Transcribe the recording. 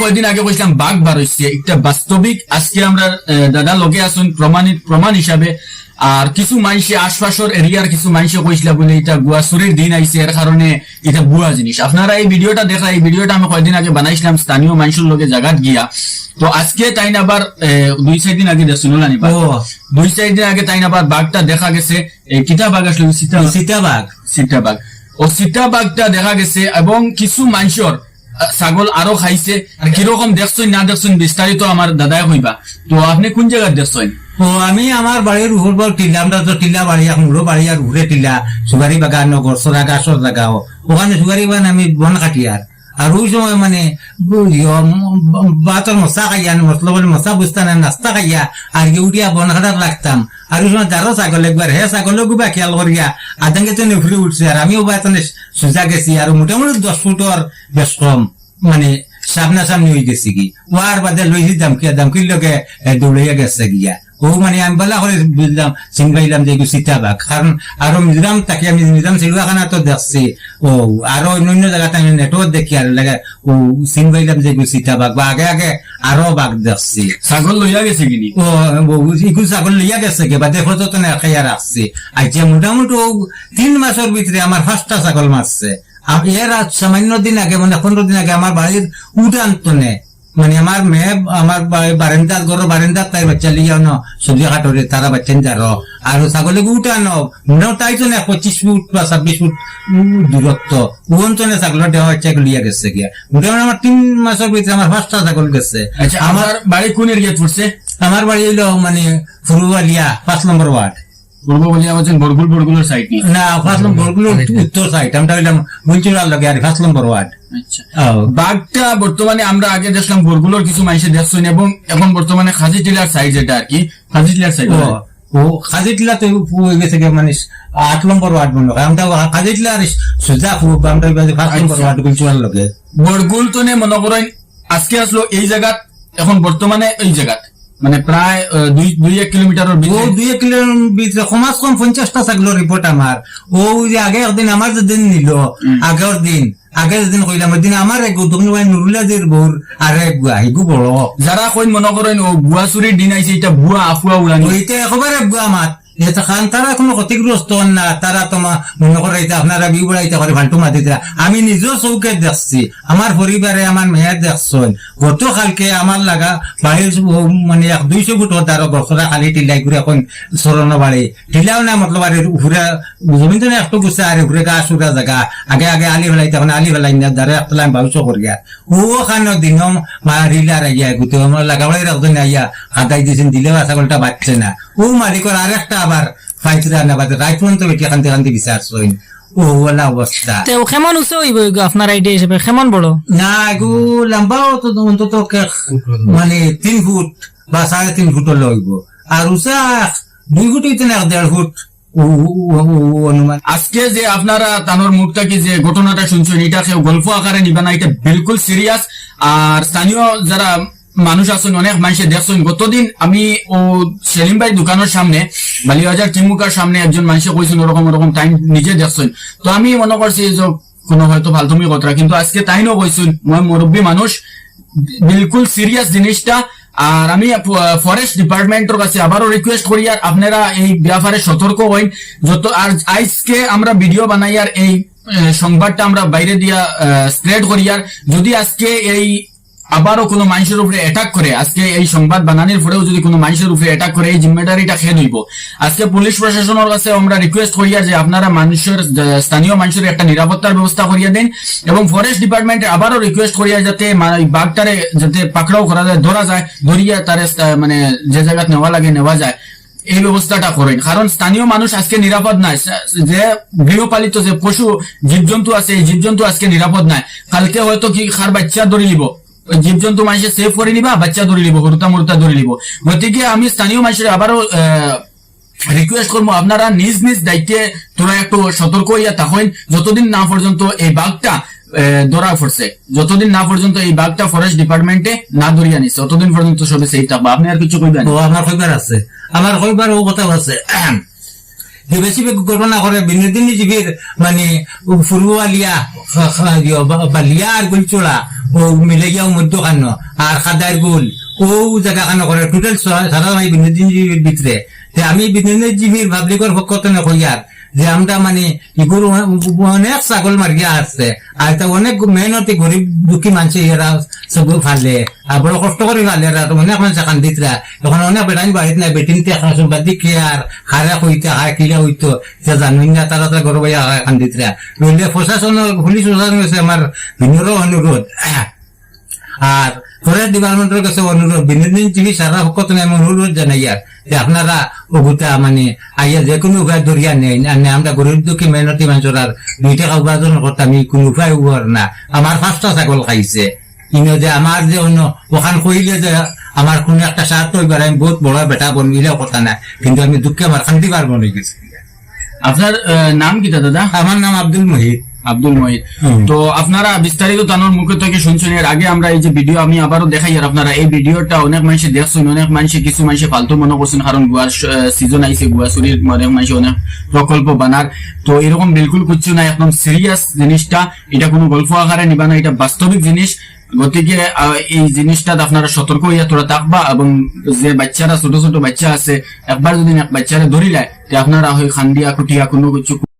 কয়দিন আগে কইছিলাম বাঘ বার হইছে একটা বাস্তবিক আজকে আমরা দাদা লগে আসুন প্রমাণিত প্রমাণ হিসাবে। আর কিছু মানুষে আশপাশের এরিয়ার কিছু মানুষে কইছিল বলে এটা গুয়াসুরির দিন আইছে এর কারণে এটা বুয়া জিনিস। আপনারা এই ভিডিওটা দেখা এই ভিডিওটা আমি কয়দিন আগে বানাইছিলাম স্থানীয় মানুষের লগে জায়গাত গিয়া। তো আজকে তাই না আবার দুই চার দিন আগে দেখছিল না দুই চার দিন আগে তাই আবার বাঘটা দেখা গেছে এই কিতা বাঘ আসলে? সীতা সীতাবাগ সীতাবাগ ও সীতা বাঘটা দেখা গেছে এবং কিছু মানুষের ছাগল আরও খাইছে, আর কীরকম দেখছেন না দেখছেন বিস্তারিত আমার দাদাই হইবা তো আপনি কোন জায়গায় দেখছেন ও আমি আমার বাড়ির উপর বল টিলা আমরা তো টিলা বাড়ি উড়ো বাড়ি আর উড়ে টিলা। সুগারি বাগান নগর সরা গাছর জায়গা ওখানে সুগারি বাগান আমি বন কাটি আর ওই সময় মানে বাতর মশা খাইয়া মশলা বলে মশা বুঝতাম নাস্তা খাইয়া আর কি উঠিয়া বন কাটার লাগতাম। আর ওই সময় যারও ছাগল একবার হে ছাগল গুবা খেয়াল করিয়া আদাঙ্গে তো নেফুরে উঠছে আর আমিও বা তনে সোজা গেছি আর মোটামুটি দশ ফুটর বেশ কম মানে সামনা সামনি হয়ে গেছে কি। ওয়ার বাদে দামকিয়া দামকির লগে এ, দৌড়াইয়া গেছে গিয়া। ও মানে আমি বলা করে বুঝলাম চিনবাইলাম যে এগুলো সীতাবাগ কারণ আরও মিজোরাম তাকে আমি মিজোরাম চিড়িয়াখানা তো দেখছি ও আরও অন্যান্য জায়গাতে আমি নেটওয়ার্ক দেখি আর লাগে ও চিনবাইলাম যে এগুলো সীতাবাগ বা আগে আগে আরও বাঘ দেখছি। ছাগল লইয়া গেছে কিনি? ও ইগুলো ছাগল লইয়া গেছে কে বা দেখো তো না খাইয়া রাখছি আচ্ছা মোটামুটি ও তিন মাসের ভিতরে আমার পাঁচটা ছাগল মারছে এর সামান্য দিন আগে মানে পনেরো দিন আগে আমার বাড়ির উঠান তনে মানে আমার মেয়ে আমার বারেন্দার ঘর বারেন্দার তাই বাচ্চা লিয়া ন। সবজি কাটরে তারা বাচ্চা যার আর ছাগলে উঠানো মোটামুটি তাই তো না পঁচিশ ফুট বা ছাব্বিশ ফুট দূরত্ব ওখান তো না ছাগলের দেওয়া বাচ্চা লিয়া গেছে গিয়া। মোটামুটি আমার তিন মাসের ভিতরে আমার পাঁচটা ছাগল গেছে। আচ্ছা আমার বাড়ি কোন এরিয়া পড়ছে আমার বাড়ি হইল মানে ফুরুয়ালিয়া পাঁচ নম্বর ওয়ার্ড বরগুল বরগুলের সাইড না? পাঁচ নম্বরগুলো উত্তর সাইড আমরা লগে আর পাঁচ নম্বর ওয়ার্ড আচ্ছা বাঘটা বর্তমানে আমরা আগে দেখলাম বরগুলোর কিছু মানুষের দেখছেন এবং এখন বর্তমানে খাজি টিলার সাইড যেটা আর কি। খাজি টিলার সাইড ও খাজিটিলা তো গেছে মানে আট নম্বর ওয়ার্ড মনে হয় আমরা খাজিটিলা আর সুজা খুব আমরা পাঁচ নম্বর ওয়ার্ড বুঞ্চুরার লগে বরগুল তো নে মনে করেন আজকে আসলো এই জায়গাত এখন বর্তমানে এই জায়গাত। মানে প্রায় দুই দুই এক কিলোমিটারের ভিতরে দুই এক কিলোমিটার ভিতরে সমাজ কম পঞ্চাশটা থাকল রিপোর্ট আমার ও যে আগে একদিন আমার যেদিন নিল আগের দিন আগে দিন কইলাম ওই দিন আমার এক তুমি নুরুল্লাদের বউর আর এক আহিগু বড়। যারা কই মনে করেন ও গুয়া চুরির দিন আইছে এটা ভুয়া আফুয়া উড়ানি এটা একেবারে গুয়া মাত। খান তারা কোনো ক্ষতিগ্রস্ত না, তারা তোমার মনে করে আপনারা বিউ বেড়াইতে করে ফাল্টু মাতিতে আমি নিজেও চৌকে দেখছি আমার পরিবারে আমার মেয়ের দেখছেন। গতকালকে আমার লাগা বাড়ির ও- মানে এক দুইশো ফুট হতে আরও গছরা খালি টিলাই করে এখন সরণ বাড়ি টিলাও না মতলব আর উপরে জমিন তো একটু গুছে আর উপরে গাছ উড়া জায়গা আগে আগে আলি ফেলাইতে এখন আলি ফেলাই না দাঁড়ে একটা আমি ভাবিছ করিয়া ও খানো দিনম মারিলা রাইয়া গুতে আমার লাগাবাই রাখতেন আইয়া, হাতাই দিয়েছেন দিলেও ছাগলটা বাচ্চে না। ও মালিকর আর একটা আবার ফাইতরা না বাদে রাইত পর্যন্ত বেটি খান্তি খান্তি বিচারছইন ও ওলা অবস্থা। তে কেমন উঁচু হইব আপনার আইডিয়া হিসেবে কেমন বড়। না এগু লম্বাও তো অন্তত মানে তিন ফুট বা সাড়ে তিন ফুট লইব আর উষা দুই ফুট হইতে না দেড় ফুট। ও- ও- ও- ও- অনুমান। আজকে যে আপনারা তানোর মুখটা কি যে ঘটনাটা শুনছেন এটা কেউ গল্প আকারে নিবে না এটা বিলকুল সিরিয়াস আর স্থানীয় যারা মানুষ আছেন, অনেক মানুষে দেখছেন। গতদিন আমি ও সেলিম ভাই দোকানের সামনে, বালিবাজার চিমুকার সামনে একজন মানুষে কইছেন, ওরকম ওরকম টাইম নিজে দেখছেন। তো আমি মনে করছি যে কোনো হয়তো ফালতুমি কথা, কিন্তু আজকে তাইনও কইছেন, মই মুরব্বী মানুষ, বিলকুল সিরিয়াস জিনিসটা। আর আমি ফরেস্ট ডিপার্টমেন্টের কাছে আবারও রিকোয়েস্ট করি, আর আপনারা এই ব্যাপারে সতর্ক হইন। যত, আর আজকে আমরা ভিডিও বানাই, আর এই সংবাদটা আমরা বাইরে দিয়া স্প্রেড করি। আর যদি আজকে এই আবারও কোনো মানুষের উপরে অ্যাটাক করে। আজকে এই সংবাদ বানানোর পরেও যদি কোনো মানুষের উপরে অ্যাটাক করে, এই জিম্মেদারিটা খেয়ে দিব আজকে পুলিশ প্রশাসনের কাছে আমরা রিকোয়েস্ট করিয়া যে আপনারা মানুষের স্থানীয় মানুষের একটা নিরাপত্তার ব্যবস্থা করিয়া দেন এবং ফরেস্ট ডিপার্টমেন্টে আবারও রিকোয়েস্ট করিয়া যাতে বাঘটারে যাতে পাকড়াও করা যায়, ধরা যায়, ধরিয়া তারে মানে যে জায়গায় নেওয়া লাগে, নেওয়া যায়, এই ব্যবস্থাটা করেন। কারণ স্থানীয় মানুষ আজকে নিরাপদ নাই। যে গৃহপালিত যে পশু, জীবজন্তু আছে, এই জীবজন্তু আজকে নিরাপদ নাই। কালকে হয়তো কি খার বাচ্চা ধরে নিব? জীবজন্তু মানুষের সেভ করে নিবা বাচ্চা ধরে নিব হরুতা মরুতা ধরে নিব। গতিকে আমি স্থানীয় মানুষের আবারও রিকোয়েস্ট করব আপনারা নিজ নিজ দায়িত্বে তোরা একটু সতর্ক হইয়া থাকেন যতদিন না পর্যন্ত এই বাঘটা ধরা পড়ছে যতদিন না পর্যন্ত এই বাঘটা ফরেস্ট ডিপার্টমেন্টে না ধরিয়া নিচ্ছে ততদিন পর্যন্ত সবে সেই থাকব। আপনি আর কিছু কইবেন? আমার কইবার আছে। আমার কইবার ও কথা আছে বেশি ঘটনা করে বিনোদিনী জীবীর মানে ফুরুয়ালিয়া লিয়া আর গুলচোড়া ও মিলে গিয়া মধ্য খান আর খাদার গুল, ও জায়গা খান করে টোটাল সারা ভাই বিনোদিনী জীবীর ভিতরে আমি বিনোদিনী জীবীর পাবলিকর পক্ষত কইয়ার যে আমরা মানে ইগুর অনেক ছাগল মারিয়া আসছে আর তা অনেক মেহনতি গরিব দুঃখী মানুষ এরা সব ফালে। আর বড় কষ্ট করে ফালে এরা অনেক মানুষ এখান দিতরা এখন অনেক বেটানি বাড়িতে নাই বেটিনতে এখন সব দিকে আর হারা হইতে হারা কিলা হইতো সে জানুন না তারা তারা গরু বাইয়া এখান দিতরা নইলে প্রশাসন পুলিশ প্রশাসন হয়েছে আমার বিনোর অনুরোধ আর ফরেস্ট ডিপার্টমেন্টের কাছে অনুরোধ বিনোদিন টিভি সারা ভক্ত আমি অনুরোধ জানাই আর যে আপনারা ওগুতা মানে আইয়া যে কোনো উপায় দরিয়া নেই না আমরা গরিব দুঃখী মেহনতি মানুষের আর দুই টাকা উপার্জন করতে আমি কোনো উপায় উবার না। আমার পাঁচটা ছাগল খাইছে। ইনো যে আমার যে অন্য ওখান কইলে যে আমার কোনো একটা স্বার্থ হইবার আমি বহুত বড় বেটা বনবিলেও কথা না কিন্তু আমি দুঃখে আমার খান্তি পারব না গেছি। আপনার নাম কিটা দাদা? আমার নাম আব্দুল মহিদ আব্দুল মহিদ। তো আপনারা বিস্তারিত তানোর মুখে থেকে শুনছেন এর আগে আমরা এই যে ভিডিও আমি আবারও দেখাই আর আপনারা এই ভিডিওটা অনেক মানুষে দেখছেন অনেক মানুষে কিছু মানুষে ফালতু মনে করছেন কারণ গুয়ার সিজন আইছে গুয়া শরীর অনেক মানুষে অনেক প্রকল্প বানার। তো এরকম বিলকুল কিছু না একদম সিরিয়াস জিনিসটা। এটা কোনো গল্প আকারে নিবা না এটা বাস্তবিক জিনিস। গতিকে এই জিনিসটা আপনারা সতর্ক হইয়া তোরা থাকবা এবং যে বাচ্চারা ছোট ছোট বাচ্চা আছে একবার যদি বাচ্চারা ধরিলায় তে আপনারা হয় খান্দিয়া কুটিয়া কোনো কিছু